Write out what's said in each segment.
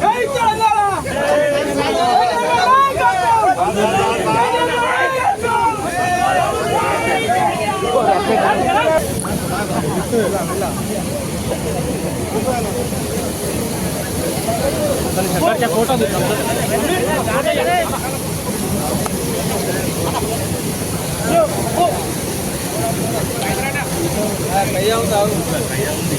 Hey, सरकारच्या कोर्टात कయ్యా ఉంది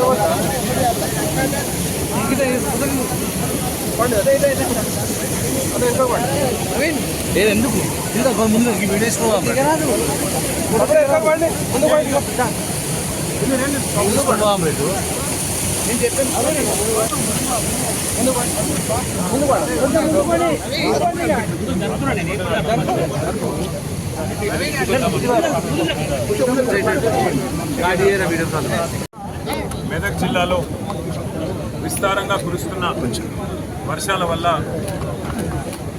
రోడ్ ఉందా ఎందుకు ఇంకా ముందు ఈ వీడియో తీసుకోవాలి రేటు మెదక్ జిల్లాలో విస్తారంగా కురుస్తున్న వర్షాల వల్ల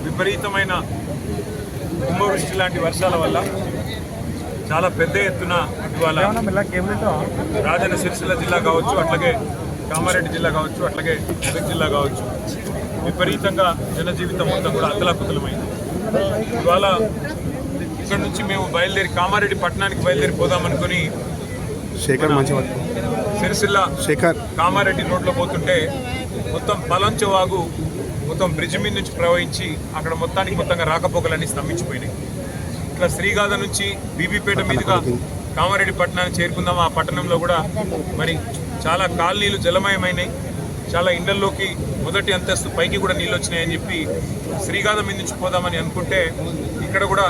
విపరీతమైన కుంభవృష్టి లాంటి వర్షాల వల్ల చాలా పెద్ద ఎత్తున ఇవాళ రాజన్న సిరిసిల్ల జిల్లా కావచ్చు అట్లాగే కామారెడ్డి జిల్లా కావచ్చు అట్లాగే మెదక్ జిల్లా కావచ్చు విపరీతంగా జనజీవితం మొత్తం కూడా అతలాకుతలమైంది. ఇవాళ ఇక్కడ నుంచి మేము బయలుదేరి కామారెడ్డి పట్టణానికి బయలుదేరి పోదామనుకొని శేఖర్ మంచి సిరిసిల్ల శేఖర్. కామారెడ్డి రోడ్లో పోతుంటే మొత్తం పలంచ వాగు మొత్తం బ్రిడ్జ్ మీద నుంచి ప్రవహించి అక్కడ మొత్తానికి మొత్తంగా రాకపోకలన్నీ స్తంభించిపోయినాయి. ఇట్లా శ్రీగాథ నుంచి బీబీపేట మీదుగా కామారెడ్డి పట్టణానికి చేరుకుందాం ఆ పట్టణంలో కూడా మరి చాలా కాలనీలు జలమయమైనాయి. చాలా ఇండ్లలోకి మొదటి అంతస్తు పైకి కూడా నీళ్ళు వచ్చినాయని చెప్పి శ్రీగాథ మీద నుంచి పోదామని అనుకుంటే ఇక్కడ కూడా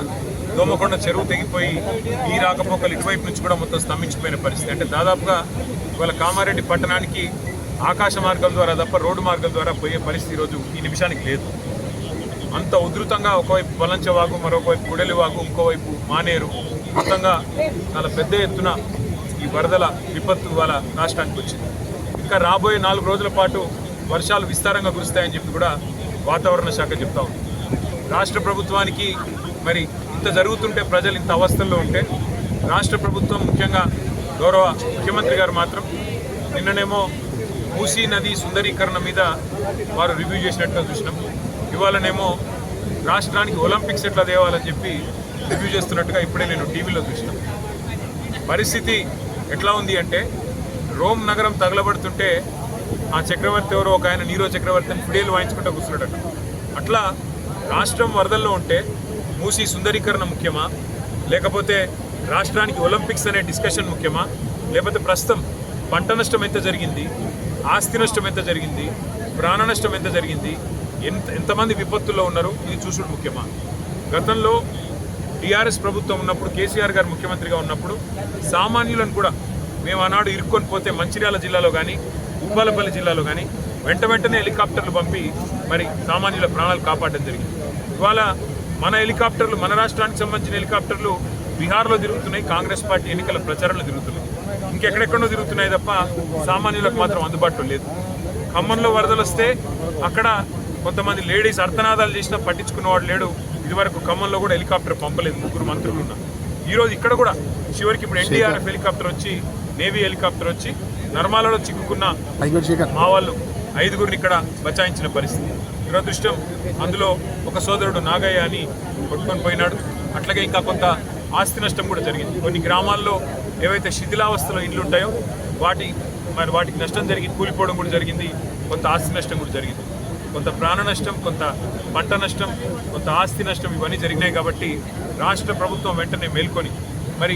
దోమకొండ చెరువు తెగిపోయి ఈ రాకపోకలు ఇటువైపు నుంచి కూడా మొత్తం స్తంభించిపోయిన పరిస్థితి. అంటే దాదాపుగా ఇవాళ కామారెడ్డి పట్టణానికి ఆకాశ మార్గం ద్వారా తప్ప రోడ్డు మార్గం ద్వారా పోయే పరిస్థితి ఈరోజు ఈ నిమిషానికి లేదు. అంత ఉధృతంగా ఒకవైపు బలంచవాగు మరొకవైపు గుడెలివాగు ఇంకోవైపు మానేరు. మొత్తంగా చాలా పెద్ద ఎత్తున ఈ వరదల విపత్తు వాళ్ళ రాష్ట్రానికి వచ్చింది. ఇంకా రాబోయే నాలుగు రోజుల పాటు వర్షాలు విస్తారంగా కురుస్తాయని చెప్పి కూడా వాతావరణ శాఖ చెప్తా ఉంది. రాష్ట్ర ప్రభుత్వానికి మరి ఇంత జరుగుతుంటే ప్రజలు ఇంత అవస్థల్లో ఉంటే రాష్ట్ర ప్రభుత్వం ముఖ్యంగా గౌరవ ముఖ్యమంత్రి గారు మాత్రం నిన్ననేమో మూసీ నది సుందరీకరణ మీద వారు రివ్యూ చేసినట్టుగా చూసినాం. ఇవాళనేమో రాష్ట్రానికి ఒలింపిక్స్ ఎట్లా తేవాలని చెప్పి రివ్యూ చేస్తున్నట్టుగా ఇప్పుడే నేను టీవీలో చూసిన. పరిస్థితి ఎట్లా ఉంది అంటే రోమ్ నగరం తగలబడుతుంటే ఆ చక్రవర్తి ఎవరో ఒక ఆయన నీరో చక్రవర్తి అని ఫిడేలు వాయించుకుంటూ కూర్చున్నాడట. అట్లా రాష్ట్రం వరదల్లో ఉంటే మూసి సుందరీకరణ ముఖ్యమా? లేకపోతే రాష్ట్రానికి ఒలింపిక్స్ అనే డిస్కషన్ ముఖ్యమా? లేకపోతే ప్రస్తుతం పంట నష్టం ఎంత జరిగింది? ఆస్తి నష్టం ఎంత జరిగింది? ప్రాణ నష్టం ఎంత జరిగింది? ఎంత ఎంతమంది విపత్తుల్లో ఉన్నారు? ఇది చూసుడు ముఖ్యమా? గతంలో టీఆర్ఎస్ ప్రభుత్వం ఉన్నప్పుడు కేసీఆర్ గారు ముఖ్యమంత్రిగా ఉన్నప్పుడు సామాన్యులను కూడా మేము ఆనాడు ఇరుక్కొని పోతే మంచిర్యాల జిల్లాలో కానీ ఉప్పాలపల్లి జిల్లాలో కానీ వెంట వెంటనే హెలికాప్టర్లు పంపి మరి సామాన్యుల ప్రాణాలు కాపాడడం జరిగింది. ఇవాళ మన హెలికాప్టర్లు మన రాష్ట్రానికి సంబంధించిన హెలికాప్టర్లు బీహార్లో తిరుగుతున్నాయి కాంగ్రెస్ పార్టీ ఎన్నికల ప్రచారంలో తిరుగుతున్నాయి. ఇంకెక్కడెక్కడో తిరుగుతున్నాయి తప్ప సామాన్యులకు మాత్రం అందుబాటులో లేదు. ఖమ్మంలో వరదలు వస్తే అక్కడ కొంతమంది లేడీస్ అర్థనాదాలు చేసినా పట్టించుకున్నవాడు లేడు. ఇదివరకు ఖమ్మంలో కూడా హెలికాప్టర్ పంపలేదు ముగ్గురు మంత్రులు ఉన్నారు ఈ రోజు ఇక్కడ కూడా చివరికి ఇప్పుడు ఎన్డీఆర్ఎఫ్ హెలికాప్టర్ వచ్చి నేవీ హెలికాప్టర్ వచ్చి నర్మాలలో చిక్కుకున్న మా వాళ్ళు ఐదుగురిని ఇక్కడ బచాయించిన పరిస్థితి. దురదృష్టం అందులో ఒక సోదరుడు నాగయ్య అని కొట్టుకొని పోయినాడు. అట్లాగే ఇంకా కొంత ఆస్తి నష్టం కూడా జరిగింది. కొన్ని గ్రామాల్లో ఏవైతే శిథిలావస్థలో ఇండ్లు ఉంటాయో వాటి మరి వాటికి నష్టం జరిగింది కూలిపోవడం కూడా జరిగింది. కొంత ఆస్తి నష్టం కూడా జరిగింది. కొంత ప్రాణ నష్టం కొంత పంట నష్టం కొంత ఆస్తి నష్టం ఇవన్నీ జరిగినాయి కాబట్టి రాష్ట్ర ప్రభుత్వం వెంటనే మేల్కొని మరి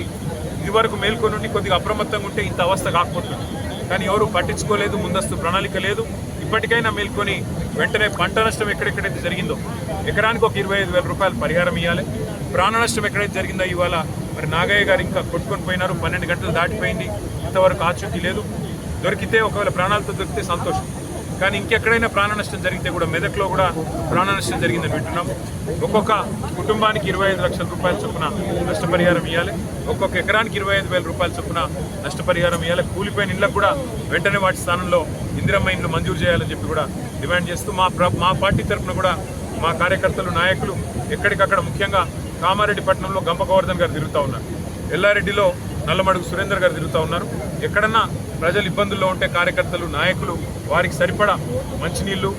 ఇదివరకు మేల్కొని ఉండి కొద్దిగా అప్రమత్తంగా ఉంటే ఇంత అవస్థ కాకపోతుంది. కానీ ఎవరు పట్టించుకోలేదు ముందస్తు ప్రణాళిక లేదు. ఇప్పటికైనా మేల్కొని వెంటనే పంట నష్టం ఎక్కడెక్కడైతే జరిగిందో ఎకరానికి ఒక ఇరవై ఐదు వేల రూపాయలు పరిహారం ఇవ్వాలి ప్రాణ నష్టం ఎక్కడైతే జరిగిందో ఇవాళ మరి నాగయ్య గారు ఇంకా కొట్టుకొని పోయినారు. పన్నెండు గంటలు దాటిపోయింది. ఇంతవరకు ఆచూకీ లేదు. దొరికితే ఒకవేళ ప్రాణాలతో దొరికితే సంతోషం. కానీ ఇంకెక్కడైనా ప్రాణ నష్టం జరిగితే కూడా మెదక్లో కూడా ప్రాణ నష్టం జరిగిందని వింటున్నాం. ఒక్కొక్క కుటుంబానికి ఇరవై ఐదు లక్షల రూపాయల చొప్పున నష్టపరిహారం ఇవ్వాలి ఒక్కొక్క ఎకరానికి ఇరవై ఐదు వేల రూపాయల చొప్పున నష్టపరిహారం ఇవ్వాలి కూలిపోయిన ఇళ్ళకు కూడా వెంటనే వాటి స్థానంలో ఇందిరమ్మ ఇండ్లు మంజూరు చేయాలని చెప్పి కూడా డిమాండ్ చేస్తూ మా మా పార్టీ తరఫున కూడా మా కార్యకర్తలు నాయకులు ఎక్కడికక్కడ ముఖ్యంగా కామారెడ్డిపట్నంలో గంప గోవర్ధన్ గారు తిరుగుతూ ఉన్నారు. ఎల్లారెడ్డిలో నల్లమడుగు సురేందర్ గారు తిరుగుతూ ఉన్నారు. ఎక్కడన్నా ప్రజలు ఇబ్బందుల్లో ఉంటే కార్యకర్తలు నాయకులు వారికి సరిపడా మంచినీళ్ళు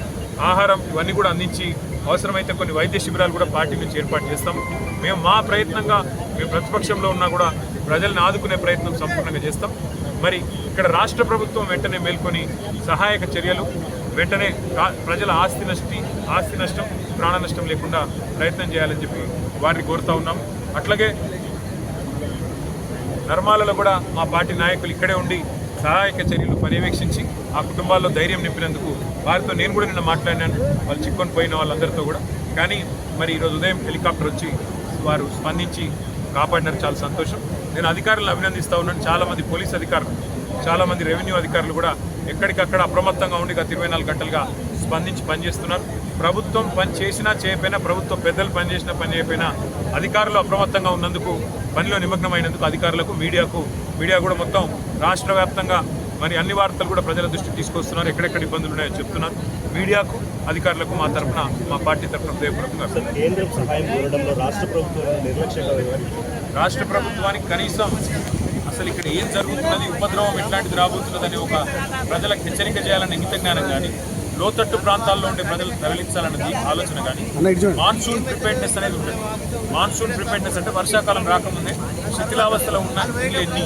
ఆహారం ఇవన్నీ కూడా అందించి అవసరమైతే కొన్ని వైద్య శిబిరాలు కూడా పార్టీ నుంచి ఏర్పాటు చేస్తాం. మేము మా ప్రయత్నంగా మేము ప్రతిపక్షంలో ఉన్నా కూడా ప్రజల్ని ఆదుకునే ప్రయత్నం సంపూర్ణంగా చేస్తాం. మరి ఇక్కడ రాష్ట్ర ప్రభుత్వం వెంటనే మేల్కొని సహాయక చర్యలు వెంటనే ప్రజల ఆస్తి నష్టి ఆస్తి నష్టం ప్రాణ నష్టం లేకుండా ప్రయత్నం చేయాలని చెప్పి వారిని కోరుతా ఉన్నాం. అట్లాగే నర్మాలలో కూడా మా పార్టీ నాయకులు ఇక్కడే ఉండి సహాయక చర్యలు పర్యవేక్షించి ఆ కుటుంబాల్లో ధైర్యం నింపినందుకు వారితో నేను కూడా నిన్న మాట్లాడినాను. వాళ్ళు చిక్కొని పోయిన వాళ్ళందరితో కూడా. కానీ మరి ఈరోజు ఉదయం హెలికాప్టర్ వచ్చి వారు స్పందించి కాపాడినారు. చాలా సంతోషం. నేను అధికారులను అభినందిస్తూ ఉన్నాను. చాలామంది పోలీస్ అధికారులు చాలామంది రెవెన్యూ అధికారులు కూడా ఎక్కడికక్కడ అప్రమత్తంగా ఉండి గత ఇరవై నాలుగు గంటలుగా స్పందించి పనిచేస్తున్నారు. ప్రభుత్వం పని చేసినా చేయకపోయినా ప్రభుత్వ పెద్దలు పనిచేసినా పని చేయకపోయినా అధికారులు అప్రమత్తంగా ఉన్నందుకు పనిలో నిమగ్నమైనందుకు అధికారులకు మీడియాకు మీడియా కూడా మొత్తం రాష్ట్ర వ్యాప్తంగా మరి అన్ని వార్తలు కూడా ప్రజల దృష్టికి తీసుకొస్తున్నారు. ఎక్కడెక్కడ ఇబ్బందులు ఉన్నాయో చెప్తున్నారు. మీడియాకు అధికారులకు మా తరఫున మా పార్టీ తరఫున హృదయపూర్వకంగా రాష్ట్ర ప్రభుత్వానికి కనీసం అసలు ఇక్కడ ఏం జరుగుతున్నది ఉపద్రవం ఎట్లాంటిది రాబోతున్నదని ఒక ప్రజలకు హెచ్చరిక చేయాలన్న ఇంగిత జ్ఞానం కానీ లోతట్టు ప్రాంతాల్లో ఉండే ప్రజలు తరలించాలన్నది ఆలోచన కానీ. మాన్సూన్ ప్రిపేర్నెస్ అనేది ఉంటుంది. మాన్సూన్ ప్రిపేర్నెస్ అంటే వర్షాకాలం రాకముందే శిథిలావస్థలో ఉన్న ఇల్లు ఎన్ని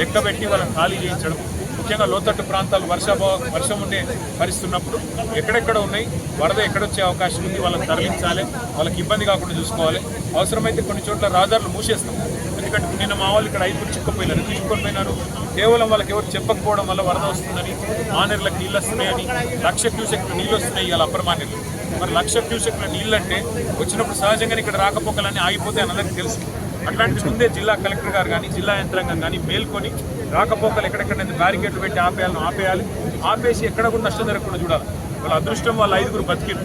లెక్క పెట్టి వాళ్ళని ఖాళీ చేయించడం. ముఖ్యంగా లోతట్టు ప్రాంతాలు వర్షాభావ వర్షం ఉండే పరిస్థితి ఉన్నప్పుడు ఎక్కడెక్కడ ఉన్నాయి వరద ఎక్కడొచ్చే అవకాశం ఉంది వాళ్ళని తరలించాలి వాళ్ళకి ఇబ్బంది కాకుండా చూసుకోవాలి. అవసరమైతే కొన్ని చోట్ల రహదారులు మూసేస్తాం. ఎందుకంటే నిన్న మా వాళ్ళు ఇక్కడ ఐదుగురు చిక్కుపోయినారు ఎందుకు చిక్కుకొని పోయినారు కేవలం వాళ్ళకి ఎవరు చెప్పకపోవడం వల్ల వరద వస్తుందని మానేర్లకు నీళ్ళు వస్తున్నాయని లక్ష క్యూసెక్లు నీళ్ళు వస్తున్నాయి ఇవాళ అప్పర్ మానేర్లు. మరి లక్ష క్యూసెక్ల నీళ్ళు అంటే వచ్చినప్పుడు సహజంగానే ఇక్కడ రాకపోకలన్నీ ఆగిపోతాయి అని అందరికీ తెలుసు. అట్లాంటి ముందే జిల్లా కలెక్టర్ గారు కానీ జిల్లా యంత్రాంగం కానీ మేల్కొని రాకపోకలు ఎక్కడెక్కడ బ్యారికేడ్లు పెట్టి ఆపేయాలని ఆపేయాలి. ఆపేసి ఎక్కడ కూడా నష్టం జరగకుండా చూడాలి. వాళ్ళ అదృష్టం వాళ్ళ ఐదుగురు బతికిరు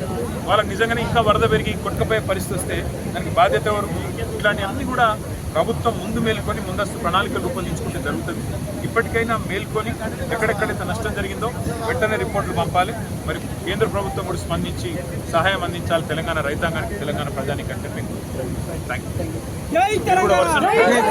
వాళ్ళకి నిజంగానే ఇంకా వరద పెరిగి కొట్టుకపోయే పరిస్థితి వస్తే దానికి బాధ్యత ఎవరు? ఇట్లాంటివన్నీ కూడా ప్రభుత్వం ముందు మేల్కొని ముందస్తు ప్రణాళికలు రూపొందించుకుంటే జరుగుతుంది. ఇప్పటికైనా మేల్కొని ఎక్కడెక్కడైతే నష్టం జరిగిందో వెంటనే రిపోర్టులు పంపాలి. మరి కేంద్ర ప్రభుత్వం కూడా స్పందించి సహాయం అందించాలి తెలంగాణ రైతాంగానికి తెలంగాణ ప్రజానికి అంటే థ్యాంక్ యూ